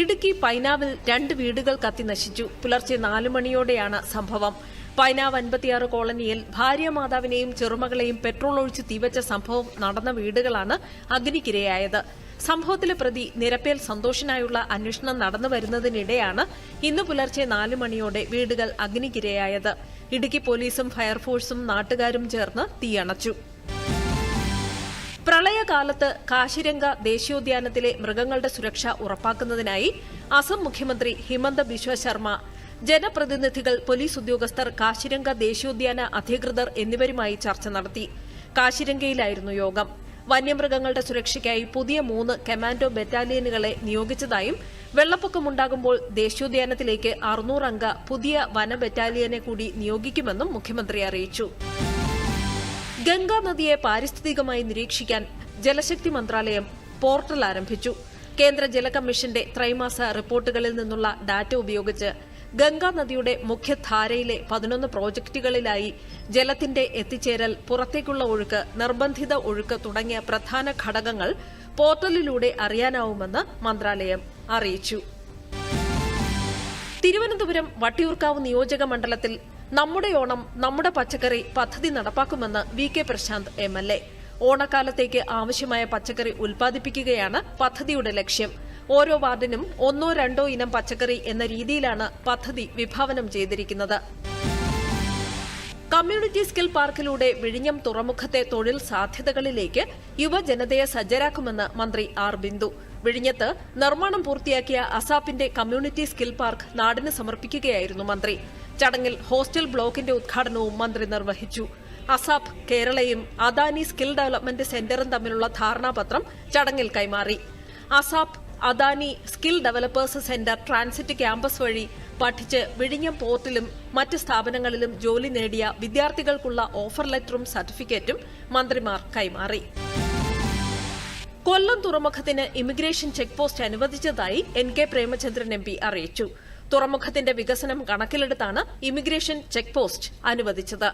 ഇടുക്കി പൈനാവിൽ രണ്ട് വീടുകൾ കത്തി നശിച്ചു. പുലർച്ചെ നാലു മണിയോടെയാണ് സംഭവം. പൈനാവ് അൻപത്തിയാറ് കോളനിയിൽ ഭാര്യ മാതാവിനെയും ചെറുമകളെയും പെട്രോൾ ഒഴിച്ച് തീവച്ച സംഭവം നടന്ന വീടുകളാണ് അഗ്നിക്കിരയായത്. സംഭവത്തിലെ പ്രതി നിരപ്പേൽ സന്തോഷിനായുള്ള അന്വേഷണം നടന്നു വരുന്നതിനിടെയാണ് ഇന്ന് പുലർച്ചെ നാലു മണിയോടെ വീടുകൾ അഗ്നിക്കിരയായത്. ഇടുക്കി പോലീസും ഫയർഫോഴ്സും നാട്ടുകാരും ചേർന്ന് തീയണച്ചു. പ്രളയകാലത്ത് കാശിരംഗ ദേശീയോദ്യാനത്തിലെ മൃഗങ്ങളുടെ സുരക്ഷ ഉറപ്പാക്കുന്നതിനായി അസം മുഖ്യമന്ത്രി ഹിമന്ത ബിശ്വ ശർമ്മ ജനപ്രതിനിധികൾ പോലീസ് ഉദ്യോഗസ്ഥർ കാശിരംഗ ദേശീയോദ്യാന അധികൃതർ എന്നിവരുമായി ചർച്ച നടത്തി. കാശിരംഗയിലായിരുന്നു യോഗം. വന്യമൃഗങ്ങളുടെ സുരക്ഷയ്ക്കായി പുതിയ മൂന്ന് കമാൻഡോ ബറ്റാലിയനുകളെ നിയോഗിച്ചതായും വെള്ളപ്പൊക്കമുണ്ടാകുമ്പോൾ ദേശീയോദ്യാനത്തിലേക്ക് അറുന്നൂറംഗ പുതിയ വന ബറ്റാലിയനെ കൂടി നിയോഗിക്കുമെന്നും മുഖ്യമന്ത്രി അറിയിച്ചു. ഗംഗാ നദിയെ പാരിസ്ഥിതികമായി നിരീക്ഷിക്കാൻ ജലശക്തി മന്ത്രാലയം പോർട്ടൽ ആരംഭിച്ചു. കേന്ദ്ര ജല കമ്മീഷന്റെ ത്രൈമാസ റിപ്പോർട്ടുകളിൽ നിന്നുള്ള ഡാറ്റ ഉപയോഗിച്ച് ഗംഗാ നദിയുടെ മുഖ്യധാരയിലെ പതിനൊന്ന് പ്രോജക്ടുകളിലായി ജലത്തിന്റെ എത്തിച്ചേരൽ പുറത്തേക്കുള്ള ഒഴുക്ക് നിർബന്ധിത ഒഴുക്ക് തുടങ്ങിയ പ്രധാന ഘടകങ്ങൾ പോർട്ടലിലൂടെ അറിയാനാവുമെന്ന് മന്ത്രാലയം അറിയിച്ചു. തിരുവനന്തപുരം വട്ടിയൂർക്കാവ് നിയോജക മണ്ഡലത്തിൽ നമ്മുടെ ഓണം നമ്മുടെ പച്ചക്കറി പദ്ധതി നടപ്പാക്കുമെന്ന് V K Prashanth M L A. ഓണക്കാലത്തേക്ക് ആവശ്യമായ പച്ചക്കറി ഉൽപ്പാദിപ്പിക്കുകയാണ് പദ്ധതിയുടെ ലക്ഷ്യം. ഓരോ വാർഡിനും ഒന്നോ രണ്ടോ ഇനം പച്ചക്കറി എന്ന രീതിയിലാണ് പദ്ധതി വിഭാവനം ചെയ്തിരിക്കുന്നത്. കമ്മ്യൂണിറ്റി സ്കിൽ പാർക്കിലൂടെ വിഴിഞ്ഞം തുറമുഖത്തെ തൊഴിൽ സാധ്യതകളിലേക്ക് യുവജനതയെ സജ്ജരാക്കുമെന്ന് മന്ത്രി ആർ ബിന്ദു. വിഴിഞ്ഞത്ത് നിർമ്മാണം പൂർത്തിയാക്കിയ അസാപ്പിന്റെ കമ്മ്യൂണിറ്റി സ്കിൽ പാർക്ക് നാടിന് സമർപ്പിക്കുകയായിരുന്നു മന്ത്രി. ചടങ്ങിൽ ഹോസ്റ്റൽ ബ്ലോക്കിന്റെ ഉദ്ഘാടനവും മന്ത്രി നിർവഹിച്ചു. അസാപ് കേരളയും അദാനി സ്കിൽ ഡെവലപ്മെന്റ് സെന്ററും തമ്മിലുള്ള ധാരണാപത്രം ചടങ്ങിൽ കൈമാറി. ASAP Adani skill developers centre transit campus വഴി പഠിച്ച് വിഴിഞ്ഞം പോർട്ടിലും മറ്റ് സ്ഥാപനങ്ങളിലും ജോലി നേടിയ വിദ്യാർത്ഥികൾക്കുള്ള ഓഫർ ലെറ്ററും സർട്ടിഫിക്കറ്റും മന്ത്രിമാർ കൈമാറി. കൊല്ലം തുറമുഖത്തിന് ഇമിഗ്രേഷൻ ചെക്ക് പോസ്റ്റ് അനുവദിച്ചതായി N K Premachandran M P അറിയിച്ചു. തുറമുഖത്തിന്റെ വികസനം കണക്കിലെടുത്താണ് ഇമിഗ്രേഷൻ ചെക്ക് പോസ്റ്റ് അനുവദിച്ചത്.